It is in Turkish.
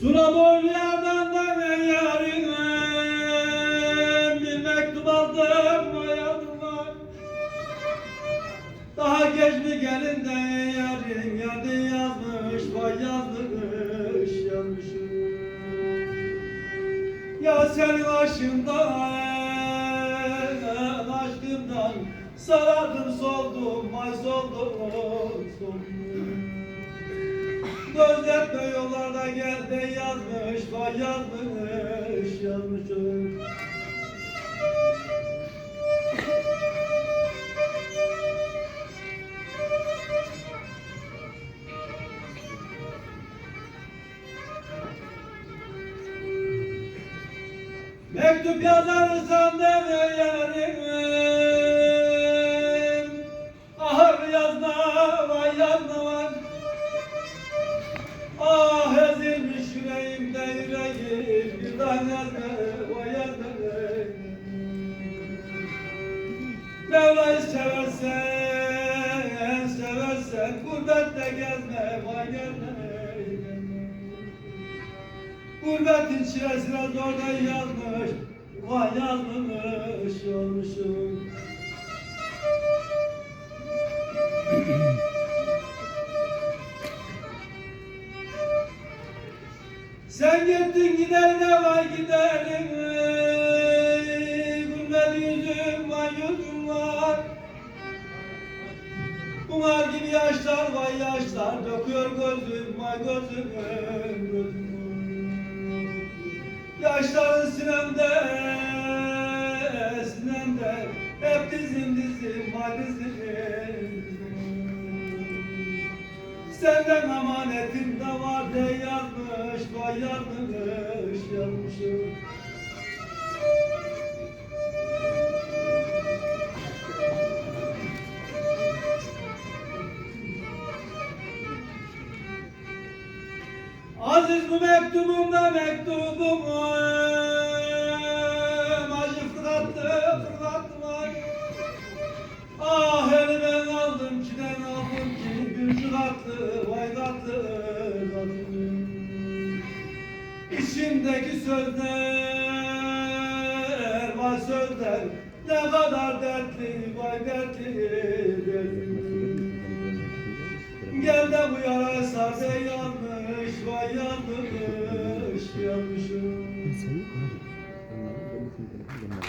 Sunamor yerden de ben bir mektup aldım hayatıma. Daha geç mi gelin de yarim yarim. Ya senin aşkından aşkından sarardım soldum ay soldum soldum. Yollarda gel de yazmış vay yazmış yazmışım. Mektup yazarsan deme yarim Ah yazma vay yazma vay Ah ezilmiş yüreğimde yüreğim. Bir daha yazma vay yazma. Mevla'yı seversen seversen Gurbette gezme vay gezme Gurbetin çilesine zorda yazmış Vay yazmış olmuşum. Sen gittin giderine vay giderim? Gurbet yüzüm vay yüzüm var Kumar gibi yaşlar vay yaşlar. Döküyor gözüm vay gözüm gözüm Yaşların sinemde sinemde. Hep dizim dizim vay dizim. Senden emanetim de var de yazmış Vay yazmış yazmışım Aziz bu mektubumda mektubum Acı fırlattı fırlattı vay Ah elimden aldım kiden aldım ki Gülcü tatlı vay tatlı İçimdeki sözler vay sözler Ne kadar dertli vay dertli dertli Gel de bu yara yanmış vay yanmış yanmışım Sen onları onları benim telefonu gönderdim.